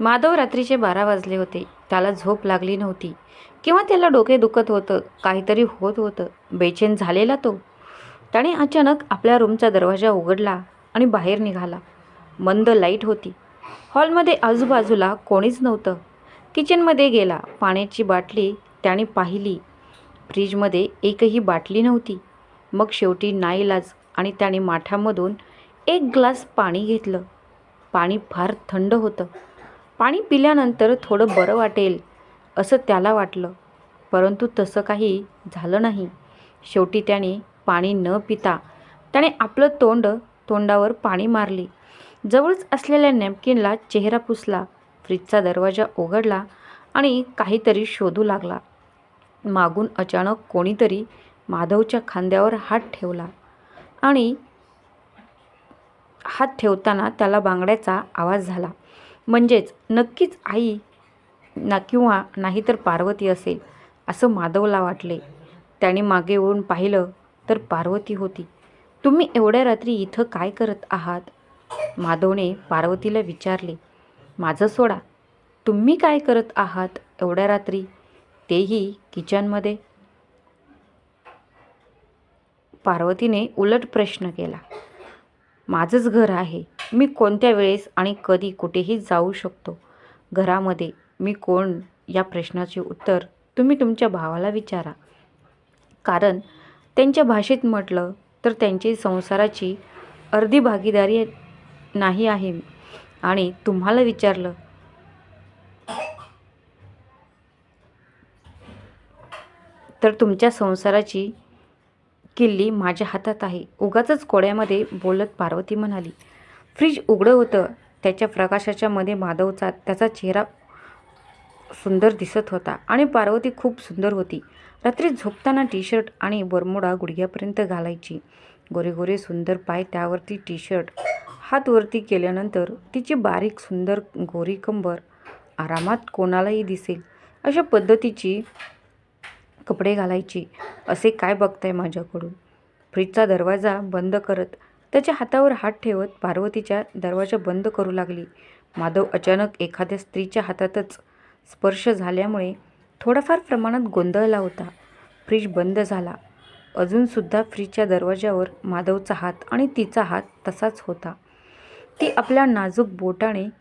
माधव रात्रीचे बारा वाजले होते. त्याला झोप लागली नव्हती. किंवा त्याला डोके दुखत होतं काहीतरी होत होतं. बेचैन झालेला तो. त्याने अचानक आपल्या रूमचा दरवाजा उघडला आणि बाहेर निघाला. मंद लाइट होती. हॉलमध्ये आजूबाजूला कोणीच नव्हतं. किचनमध्ये गेला. पाण्याची बाटली त्याने पाहिली. फ्रीजमध्ये एकही बाटली नव्हती. मग शेवटी नाईलाज आणि त्याने माठामधून एक ग्लास पाणी घेतलं. पाणी फार थंड होतं. पाणी पिल्यानंतर थोडं बरं वाटेल असं त्याला वाटलं. परंतु तसं काही झालं नाही. शेवटी त्याने पाणी न पिता त्याने आपलं तोंड तोंडावर पाणी मारले. जवळच असलेल्या नॅपकिनला चेहरा पुसला फ्रीजचा दरवाजा उघडला आणि काहीतरी शोधू लागला. मागून अचानक कोणीतरी माधवच्या खांद्यावर हात ठेवला आणि हात ठेवताना त्याला बांगड्याचा आवाज झाला. म्हणजेच नक्कीच आई ना किंवा नाहीतर पार्वती असेल असं माधवला वाटले. त्याने मागे वळून पाहिलं तर पार्वती होती. तुम्ही एवढ्या रात्री इथं काय करत आहात? माधवने पार्वतीला विचारले. माझं सोडा. तुम्ही काय करत आहात एवढ्या रात्री? तेही किचनमध्ये. पार्वतीने उलट प्रश्न केला. माझंच घर आहे. मी कोणत्या वेळेस आणि कधी कुठेही जाऊ शकतो? घरामध्ये मी कोण? या प्रश्नाचे उत्तर तुम्ही तुमच्या भावाला विचारा. कारण त्यांच्या भाषेत म्हटलं तर त्यांची संसाराची अर्धी भागीदारी नाही आहे. आणि तुम्हाला विचारलं तर तुमच्या संसाराची किल्ली माझ्या हातात आहे. उगाचच कोड्यामध्ये बोलत पार्वती म्हणाली फ्रीज उघडं होतं. त्याच्या प्रकाशाच्या मध्ये माधवचा त्याचा चेहरा सुंदर दिसत होता आणि पार्वती खूप सुंदर होती. रात्री झोपताना टी शर्ट आणि बरमोडा गुडघ्यापर्यंत घालायची. गोरे गोरे सुंदर पाय त्यावरती टी शर्ट हात वरती केल्यानंतर तिची बारीक सुंदर गोरी कंबर. आरामात कोणालाही दिसेल. अशा पद्धतीची कपडे घालायची. असे काय बघताय माझ्याकडून? फ्रीजचा दरवाजा बंद करत त्याच्या हातावर हात ठेवत पार्वतीच्या दरवाजा बंद करू लागली. माधव अचानक एखाद्या स्त्रीच्या हातातच स्पर्श झाल्यामुळे थोडाफार प्रमाणात गोंधळला होता. फ्रीज बंद झाला. अजूनसुद्धा फ्रीजच्या दरवाजावर माधवचा हात आणि तिचा हात तसाच होता. ती आपल्या नाजूक बोटाने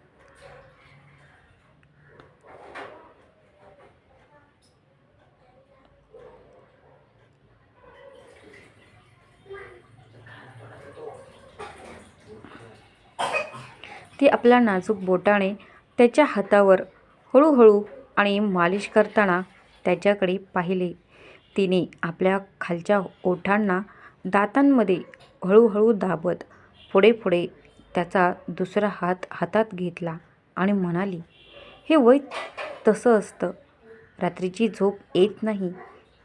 ती आपल्या नाजूक बोटाने त्याच्या हातावर हळूहळू आणि मालिश करताना त्याच्याकडे पाहिले. तिने आपल्या खालच्या ओठांना दातांमध्ये हळूहळू दाबत पुढे पुढे त्याचा दुसरा हात हातात घेतला आणि म्हणाली हे वय तसं असतं. रात्रीची झोप येत नाही.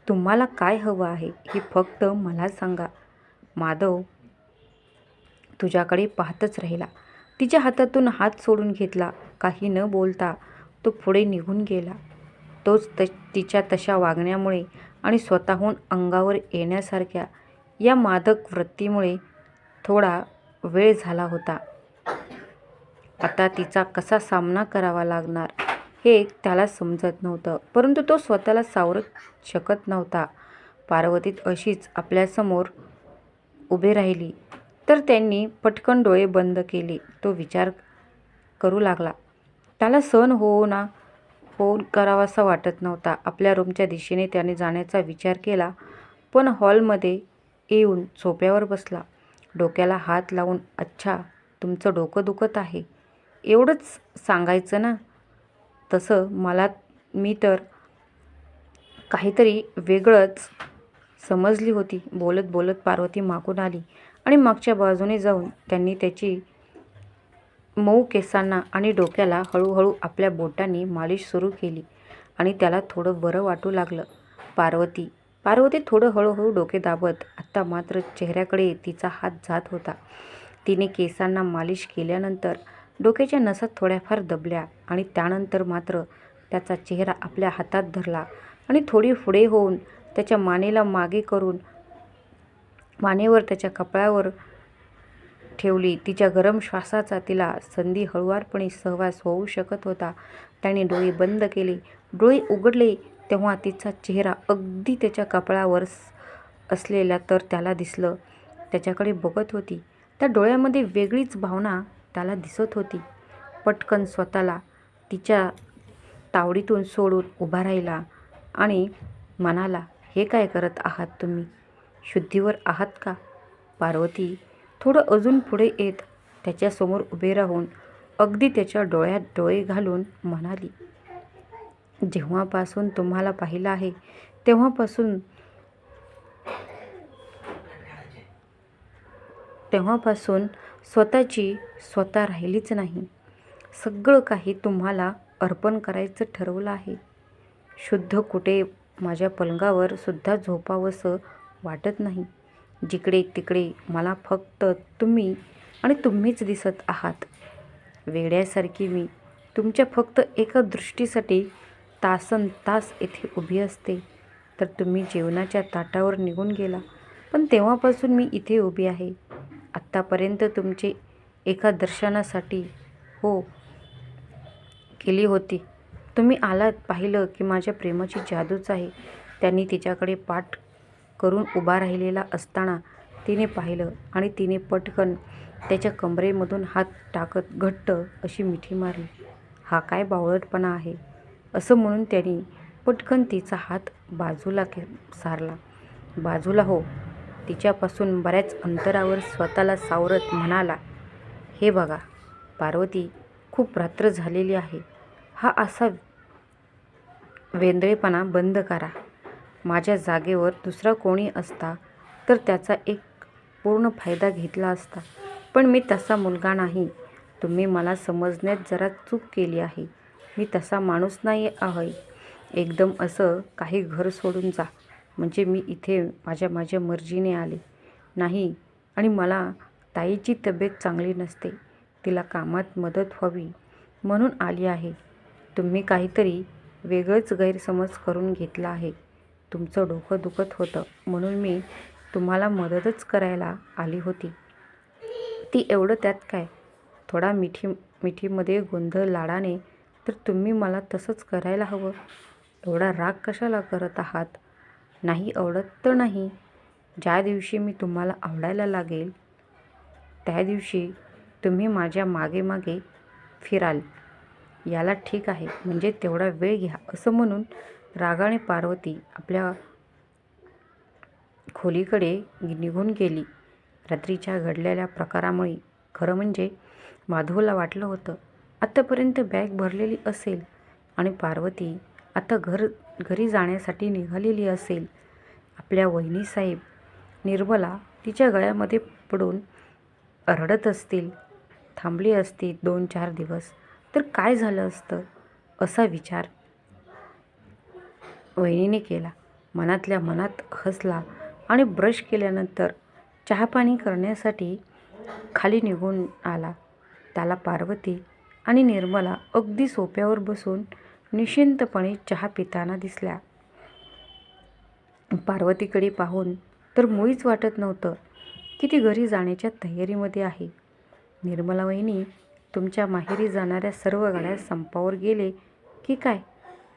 तुम्हाला काय हवं आहे हे फक्त मला सांगा. माधव तुझ्याकडे पाहतच राहिला. तिच्या हातातून हात सोडून घेतला. काही न बोलता तो पुढे निघून गेला. तोच त तिच्या तशा वागण्यामुळे आणि स्वतःहून अंगावर येण्यासारख्या या मादक वृत्तीमुळे थोडा वेळ झाला होता. आता तिचा कसा सामना करावा लागणार हे त्याला समजत नव्हतं. परंतु तो स्वतःला सावरत शकत नव्हता. पार्वतीत अशीच आपल्यासमोर उभे राहिली. तर त्यांनी पटकन डोळे बंद केले. तो विचार करू लागला. त्याला सहन होऊ ना होऊन करावासा वाटत नव्हता. आपल्या रूमच्या दिशेने त्याने जाण्याचा विचार केला पण हॉलमध्ये येऊन सोप्यावर बसला. डोक्याला हात लावून अच्छा तुमचं डोकं दुखत आहे. एवढंच सांगायचं ना? तसं मला मी तर काहीतरी वेगळंच समजली होती. बोलत बोलत पार्वती मागून आली. आणि मागच्या बाजूने जाऊन त्यांनी त्याची मऊ केसांना आणि डोक्याला हळूहळू आपल्या बोटांनी मालिश सुरू केली आणि त्याला थोडं बरं वाटू लागलं. पार्वती पार्वती थोडं हळूहळू डोके दाबत आत्ता मात्र चेहऱ्याकडे तिचा हात जात होता. तिने केसांना मालिश केल्यानंतर डोक्याच्या नसात थोड्याफार दबल्या आणि त्यानंतर मात्र त्याचा चेहरा आपल्या हातात धरला आणि थोडी पुढे होऊन त्याच्या मानेला मागे करून मानेवर त्याच्या कपाळावर ठेवली. तिच्या गरम श्वासाचा तिला संधी हळुवारपणे सहवास होऊ शकत होता. त्याने डोळे बंद केले. डोळे उघडले तेव्हा तिचा चेहरा अगदी त्याच्या कपाळावर असलेला तर त्याला दिसलं. त्याच्याकडे बघत होती. त्या डोळ्यामध्ये वेगळीच भावना त्याला दिसत होती. पटकन स्वतःला तिच्या तावडीतून सोडून उभा राहिला आणि म्हणाला हे काय करत आहात तुम्ही? शुद्धीवर आहात का? पार्वती थोडं अजून पुढे येत त्याच्यासमोर उभे राहून अगदी त्याच्या डोळ्यात डोळे घालून म्हणाली जेव्हापासून तुम्हाला पाहिलं आहे तेव्हापासून तेव्हापासून स्वतःची स्वतः राहिलीच नाही. सगळं काही तुम्हाला अर्पण करायचं ठरवलं आहे. शुद्ध कुठे माझ्या पलंगावर सुद्धा झोपावंसं वाटत नाही. जिकडे तिकडे मला फक्त तुम्ही आणि तुम्हीच दिसत आहात. वेड्यासारखी मी तुमच्या फक्त एका दृष्टीसाठी तासन तास येथे उभी असते. तर तुम्ही जेवणाच्या ताटावर निघून गेला. पण तेव्हापासून मी इथे उभी आहे. आत्तापर्यंत तुमचे एका दर्शनासाठी हो केली होती. तुम्ही आलात पाहिलं की माझ्या प्रेमाची जादूच आहे. त्यांनी तिच्याकडे पाठ करून उभा राहिलेला असताना तिने पाहिलं आणि तिने पटकन त्याच्या कमरेमधून हात टाकत घट्ट अशी मिठी मारली. हा काय बावळटपणा आहे? असं म्हणून त्यांनी पटकन तिचा हात बाजूला के सारला. बाजूला हो तिच्यापासून बऱ्याच अंतरावर स्वतःला सावरत म्हणाला हे बघा पार्वती खूप रात्र झालेली आहे. हा असा वेंदळेपणा बंद करा. माझ्या जागेवर दुसरा कोणी असता तर त्याचा एक पूर्ण फायदा घेतला असता. पण मी तसा मुलगा नाही. तुम्ही मला समजण्यात जरा चूक केली आहे. मी तसा माणूस नाही आहे. एकदम असं काही घर सोडून जा. म्हणजे मी इथे माझ्या माझ्या मर्जीने आले. नाही. आणि मला ताईची तब्येत चांगली नसते. तिला कामात मदत व्हावी म्हणून आली आहे. तुम्ही काहीतरी वेगळंच गैरसमज करून घेतला आहे. तुमचं डोकं दुखत होतं म्हणून मी तुम्हाला मदतच करायला आली होती. ती एवढं त्यात काय? थोडा मिठी मिठीमध्ये गोंधळ लाडाने तर तुम्ही मला तसंच करायला हवं? एवढा राग कशाला करत आहात? नाही आवडत तर नाही. ज्या दिवशी मी तुम्हाला आवडायला लागेल त्या दिवशी तुम्ही माझ्या मागे मागे फिराल. याला ठीक आहे म्हणजे तेवढा वेळ घ्या असं म्हणून रागाने पार्वती आपल्या खोलीकडे निघून गेली. रात्रीच्या घडलेल्या प्रकारामुळे खरं म्हणजे माधवला वाटलं होतं आत्तापर्यंत बॅग भरलेली असेल आणि पार्वती आता घर घरी जाण्यासाठी निघालेली असेल. आपल्या वहिनीसाहेब निर्मला तिच्या गळ्यामध्ये पडून रडत असतील थांबली असती दोन चार दिवस तर काय झालं असतं असा विचार वहिनीने केला. मनातल्या मनात हसला आणि ब्रश केल्यानंतर चहापाणी करण्यासाठी खाली निघून आला. त्याला पार्वती आणि निर्मला अगदी सोप्यावर बसून निश्चिंतपणे चहा पिताना दिसल्या. पार्वतीकडे पाहून तर मुळीच वाटत नव्हतं की ती घरी जाण्याच्या तयारीमध्ये आहे. निर्मला वहिनी तुमच्या माहेरी जाणाऱ्या सर्व गाड्या संपावर गेले की काय?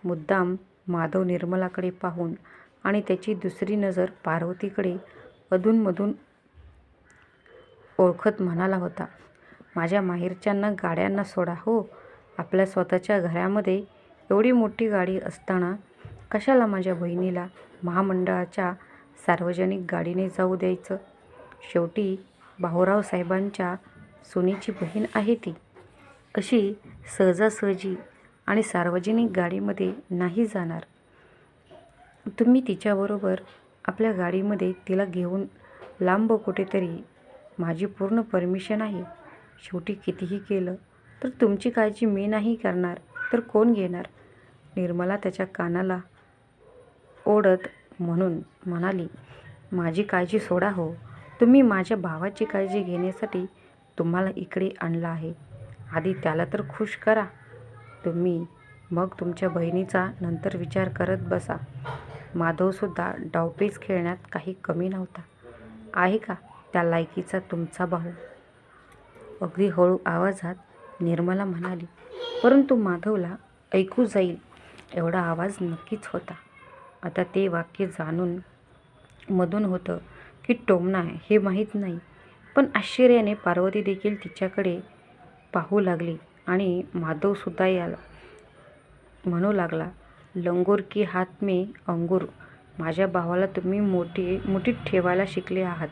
मुद्दाम माधव निर्मलाकडे पाहून आणि त्याची दुसरी नजर पार्वतीकडे अधूनमधून ओळखत म्हणाला होता माझ्या माहेरच्यांना गाड्यांना सोडा हो. आपल्या स्वतःच्या घरामध्ये एवढी मोठी गाडी असताना कशाला माझ्या बहिणीला महामंडळाच्या सार्वजनिक गाडीने जाऊ द्यायचं? शेवटी भाऊराव साहेबांच्या सुनेची बहीण आहे ती. अशी सहजासहजी आणि सार्वजनिक गाडीमध्ये नाही जाणार. तुम्ही तिच्याबरोबर आपल्या गाडीमध्ये तिला घेऊन लांब कुठेतरी माझी पूर्ण परमिशन आहे. शेवटी कितीही केलं तर तुमची काळजी मी नाही करणार तर कोण घेणार? निर्मला त्याच्या कानाला ओढत म्हणून म्हणाली माझी काळजी सोडा हो. तुम्ही माझ्या भावाची काळजी घेण्यासाठी तुम्हाला इकडे आणलं आहे. आधी त्याला तर खुश करा. तुम्ही मग तुमच्या बहिणीचा नंतर विचार करत बसा. माधवसुद्धा डावपेच खेळण्यात काही कमी नव्हता. आहे का त्या लायकीचा तुमचा भाऊ? अगदी हळू आवाजात निर्मला म्हणाली परंतु माधवला ऐकू जाईल एवढा आवाज नक्कीच होता. आता ते वाक्य जाणून मधून होतं की टोमणा हे माहीत नाही पण आश्चर्याने पार्वती देखील तिच्याकडे पाहू लागली. आणि माधवसुद्धा याला म्हणू लागला लंगूर की हात मे अंगूर माझ्या भावाला तुम्ही मोठी मुठीत ठेवायला शिकले आहात.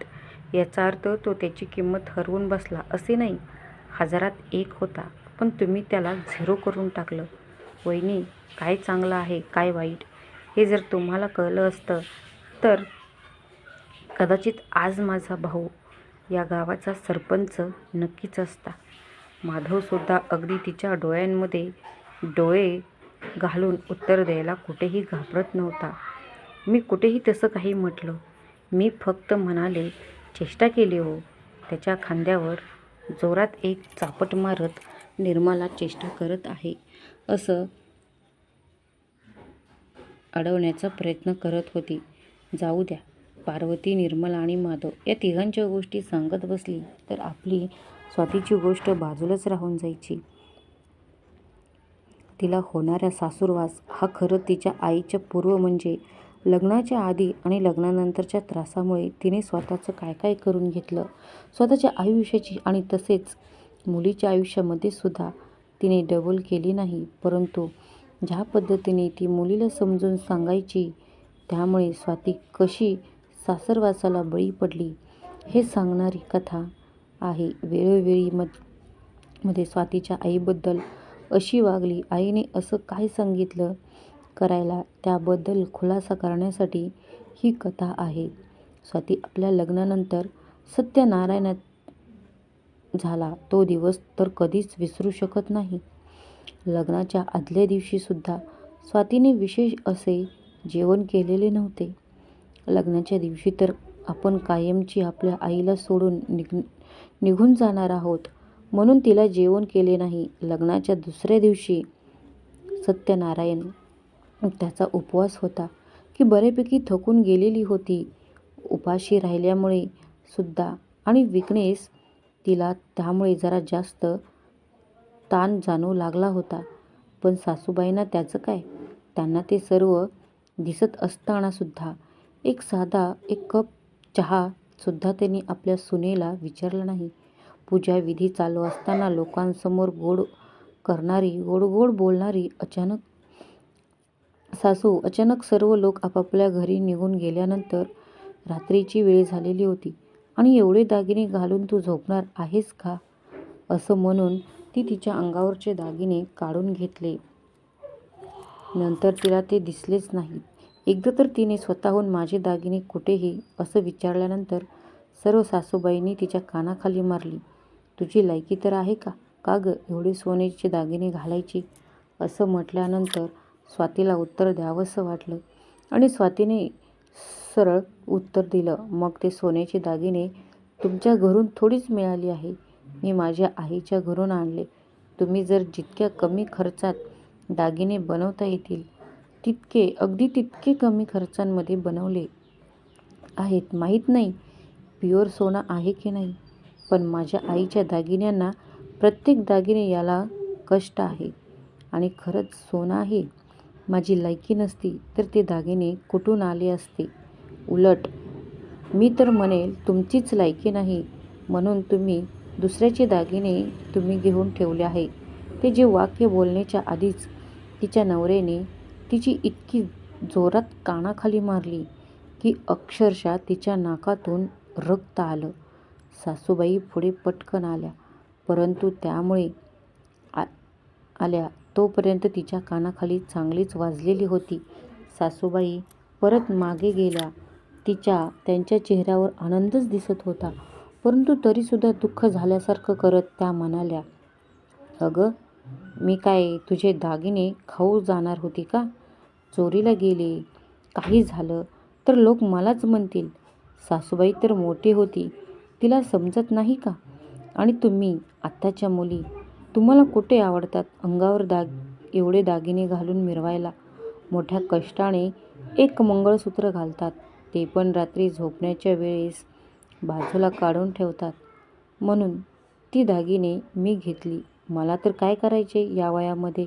याचा अर्थ तो त्याची किंमत हरवून बसला असे नाही. हजारात एक होता पण तुम्ही त्याला झिरो करून टाकलं. वहिनी काय चांगलं आहे काय वाईट? हे जर तुम्हाला कळलं असतं तर कदाचित आज माझा भाऊ या गावाचा सरपंच नक्कीच असता. माधवसुद्धा अगदी तिच्या डोळ्यांमध्ये डोळे घालून उत्तर द्यायला कुठेही घाबरत नव्हता. मी कुठेही तसं काही म्हटलं. मी फक्त म्हणाले चेष्टा केली हो. त्याच्या खांद्यावर जोरात एक चापट मारत निर्मला चेष्टा करत आहे. असं अडवण्याचा प्रयत्न करत होती. जाऊ द्या पार्वती निर्मला आणि माधव या तिघांच्या गोष्टी सांगत बसली तर आपली स्वातीची गोष्ट बाजूलाच राहून जायची. तिला होणारा सासूरवास हा खरं तिच्या आईच्या पूर्व म्हणजे लग्नाच्या आधी आणि लग्नानंतरच्या त्रासामुळे तिने स्वतःचं काय काय करून घेतलं. स्वतःच्या आयुष्याची आणि तसेच मुलीच्या आयुष्यामध्ये सुद्धा तिने डबल केली नाही. परंतु ज्या पद्धतीने ती मुलीला समजून सांगायची त्यामुळे स्वाती कशी सासरवासाला बळी पडली हे सांगणारी कथा आहे. वेळोवेळी मधमध्ये स्वातीच्या आईबद्दल अशी वागली आईने असं काय सांगितलं करायला? त्याबद्दल खुलासा करण्यासाठी ही कथा आहे. स्वाती आपल्या लग्नानंतर सत्यनारायणात झाला. तो दिवस तर कधीच विसरू शकत नाही. लग्नाच्या आदल्या दिवशीसुद्धा स्वातीने विशेष असे जेवण केलेले नव्हते. लग्नाच्या दिवशी तर आपण कायमची आपल्या आईला सोडून निघ निघून जाणार आहोत. म्हणून तिला जेवण केले नाही. लग्नाच्या दुसऱ्या दिवशी सत्यनारायण त्याचा उपवास होता की बऱ्यापैकी थकून गेलेली होती. उपाशी राहिल्यामुळे सुद्धा आणि विकनेस तिला त्यामुळे जरा जास्त ताण जाणवू लागला होता. पण सासूबाईंना त्याचं काय? त्यांना ते सर्व दिसत असतानासुद्धा एक साधा एक कप चहा सुद्धा त्यांनी आपल्या सुनेला विचारलं नाही. पूजा विधी चालू असताना लोकांसमोर गोड करणारी गोड गोड बोलणारी अचानक सासू अचानक सर्व लोक आपापल्या घरी निघून गेल्यानंतर रात्रीची वेळ झालेली होती. आणि एवढे दागिने घालून तू झोपणार आहेस का? असं म्हणून ती तिच्या अंगावरचे दागिने काढून घेतले. नंतर तिला ते दिसलेच नाहीत. एकदा तर तिने स्वतःहून माझे दागिने कुठेही असं विचारल्यानंतर सर्व सासूबाईंनी तिच्या कानाखाली मारली. तुझी लायकी तर आहे का? का गं एवढे सोन्याचे दागिने घालायची? असं म्हटल्यानंतर स्वातीला उत्तर द्यावंसं वाटलं आणि स्वातीने सरळ उत्तर दिलं मग ते सोन्याचे दागिने तुमच्या घरून थोडीच मिळाली आहे. मी माझ्या आईच्या घरून आणले. तुम्ही जर जितक्या कमी खर्चात दागिने बनवता येतील तितके अगदी तितके कमी खर्चांमध्ये बनवले आहेत. माहीत नाही प्युअर सोनं आहे की नाही पण माझ्या आईच्या दागिन्यांना प्रत्येक दागिने याला कष्ट आहे. आणि खरंच सोनं आहे. माझी लायकी नसती तर ते दागिने कुठून आले असते? उलट मी तर म्हणेल तुमचीच लायकी नाही म्हणून तुम्ही दुसऱ्याचे दागिने तुम्ही घेऊन ठेवले आहे. ते जे वाक्य बोलण्याच्या आधीच तिच्या नवऱ्याने तिची इतकी जोरात कानाखाली मारली की अक्षरशः तिच्या नाकातून रक्त आलं. सासूबाई पुढे पटकन आल्या परंतु त्यामुळे आ आल्या. तोपर्यंत तिच्या कानाखाली चांगलीच वाजलेली होती. सासूबाई परत मागे गेल्या. तिच्या त्यांच्या चेहऱ्यावर आनंदच दिसत होता. परंतु तरीसुद्धा दुःख झाल्यासारखं करत त्या म्हणाल्या अगं मी काय तुझे दागिने खाऊ जाणार होती का? चोरीला गेले. काही झालं तर लोक मलाच म्हणतील सासूबाई तर मोठी होती तिला समजत नाही का? आणि तुम्ही आत्ताच्या मुली तुम्हाला कुठे आवडतात अंगावर दाग एवढे दागिने घालून मिरवायला? मोठ्या कष्टाने एक मंगळसूत्र घालतात ते पण रात्री झोपण्याच्या वेळेस बाजूला काढून ठेवतात. म्हणून ती दागिने मी घेतली. मला तर काय करायचे या वयामध्ये?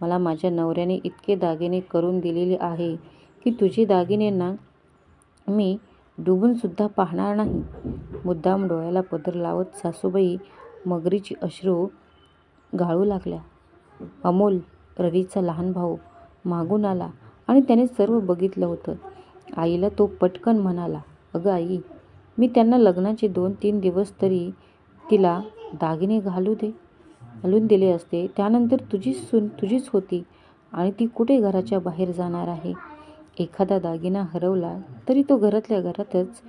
मला माझ्या नवऱ्याने इतके दागिने करून दिलेले आहे की तुझी दागिनेंना मी डुबूनसुद्धा पाहणार नाही. मुद्दाम डोळ्याला पदर लावत सासूबाई मगरीची अश्रू गाळू लागल्या. अमोल रवीचा लहान भाऊ मागून आला आणि त्याने सर्व बघितलं होतं. आईला तो पटकन म्हणाला अगं आई मी त्यांना लग्नाचे दोन तीन दिवस तरी तिला दागिने घालू दे. घालून दिले असते. त्यानंतर तुझीच सून तुझीच होती आणि ती कुठे घराच्या बाहेर जाणार आहे? एखादा दागिना हरवला तरी तो घरातल्या घरातच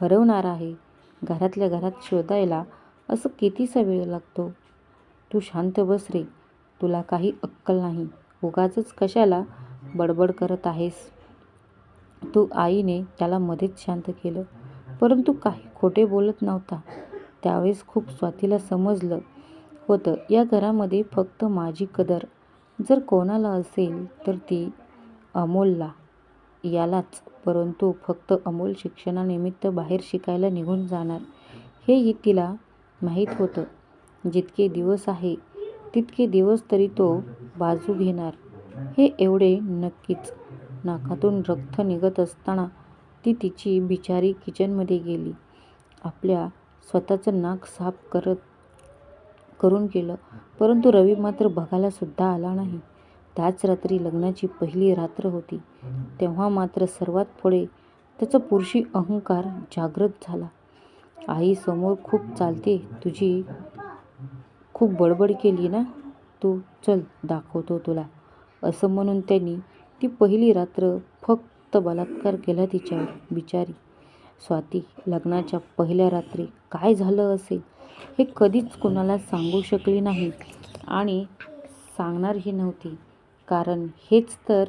हरवणार आहे. घरातल्या घरात शोधायला असं कितीसा वेळ लागतो? तू शांत बस रे. तुला काही अक्कल नाही. उगाचच कशाला बडबड करत आहेस? तू आईने त्याला मध्येच शांत केलं. परंतु काही खोटे बोलत नव्हता. त्यावेळेस खूप स्वातीला समजलं होतं. या घरामध्ये फक्त माझी कदर. जर कोणाला असेल तर ती अमोलला. यालाच. परंतु फक्त अमोल शिक्षणानिमित्त बाहेर शिकायला निघून जाणार. हेही तिला माहीत होतं. जितके दिवस आहे तितके दिवस तरी तो बाजू घेणार. हे एवढे नक्कीच. नाकातून रक्त निघत असताना ती तिची बिचारी किचनमध्ये गेली. आपल्या स्वतःचं नाक साफ करत करून केलं परंतु रवी मात्र बघायला सुद्धा आला नाही. त्याच रात्री लग्नाची पहिली रात्र होती. तेव्हा मात्र सर्वात पुढे त्याचा पुरुषी अहंकार जागृत झाला. आई समोर खूप चालते. तुझी खूप बडबड केली ना? तू चल दाखवतो तुला. असं म्हणून त्यांनी ती पहिली रात्र फक्त बलात्कार केला तिच्यावर. बिचारी स्वाती लग्नाच्या पहिल्या रात्री काय झालं असेल? हे कधीच कुणाला सांगू शकली नाही आणि सांगणारही नव्हती. कारण हेच तर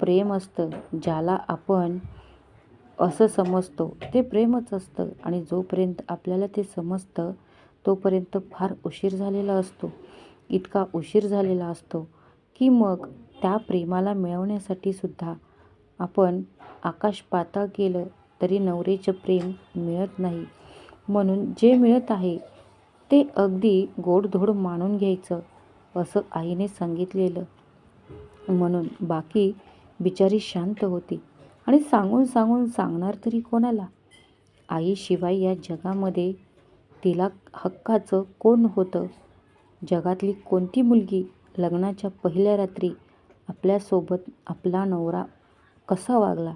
प्रेम असतं ज्याला आपण असं समजतो ते प्रेमच असतं. आणि जोपर्यंत आपल्याला ते समजतं तोपर्यंत फार उशीर झालेला असतो. इतका उशीर झालेला असतो की मग त्या प्रेमाला मिळवण्यासाठी सुद्धा आपण आकाश पाताळ केलं तरी नवरेचं प्रेम मिळत नाही. म्हणून जे मिळत आहे ते अगदी गोडधोड मानून घ्यायचं असं आईने सांगितलेलं. म्हणून बाकी बिचारी शांत होती आणि सांगून सांगून सांगणार तरी कोणाला? आईशिवाय या जगामध्ये तिला हक्काचं कोण होतं? जगातली कोणती मुलगी लग्नाच्या पहिल्या रात्री आपल्यासोबत आपला नवरा कसा वागला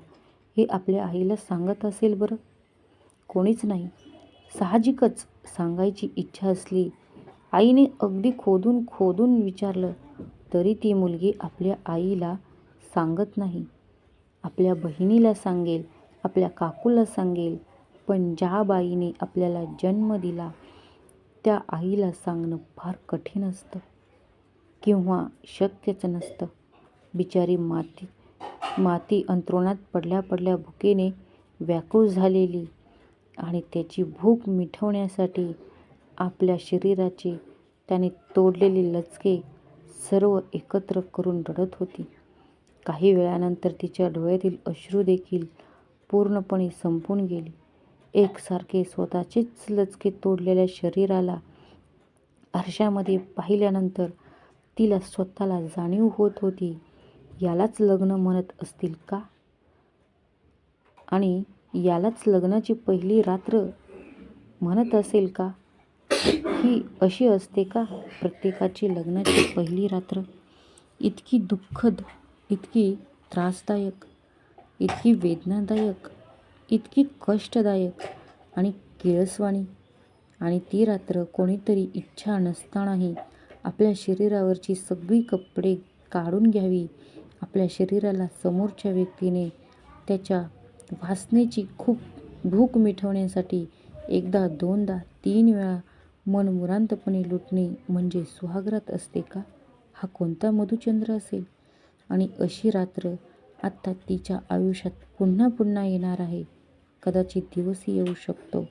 हे आपल्या आईला सांगत असेल बरं? कोणीच नाही. साहजिकच सांगायची इच्छा असली आईने अगदी खोदून खोदून विचारलं तरी ती मुलगी आपल्या आईला सांगत नाही. आपल्या बहिणीला सांगेल आपल्या काकूला सांगेल पण ज्या बाईने आपल्याला जन्म दिला त्या आईला सांगणं फार कठीण असतं. किंवा शक्यच नसतं. बिचारी माती माती अंतरुणात पडल्या पडल्या भुकेने व्याकुळ झालेली आणि त्याची भूक मिटवण्यासाठी आपल्या शरीराचे त्याने तोडलेले लचके सर्व एकत्र करून रडत होती. काही वेळानंतर तिच्या डोळ्यातील अश्रू देखील पूर्णपणे संपून गेली. एकसारखे स्वतःचेच लचके तोडलेल्या शरीराला आरशामध्ये पाहिल्यानंतर तिला स्वतःला जाणीव होत होती यालाच लग्न म्हणत असतील का? आणि यालाच लग्नाची पहिली रात्र म्हणत असेल का? ही अशी असते का प्रत्येकाची लग्नाची पहिली रात्र? इतकी दुःखद इतकी त्रासदायक इतकी वेदनादायक इतकी कष्टदायक आणि किळसवाणी. आणि ती रात्र कोणीतरी इच्छा नसतानाही आपल्या शरीरावरची सगळी कपडे काढून घ्यावी. आपल्या शरीराला समोरच्या व्यक्तीने त्याच्या वासनेची खूप भूक मिटवण्यासाठी एकदा दोनदा तीन वेळा मनमुरांतपणे लुटणे म्हणजे सुहागरात असते का? हा कोणता मधुचंद्र असेल? आणि अशी रात्र आत्ता तिच्या आयुष्यात पुन्हा पुन्हा येणार आहे. कदाचित दिवसही येऊ शकतो.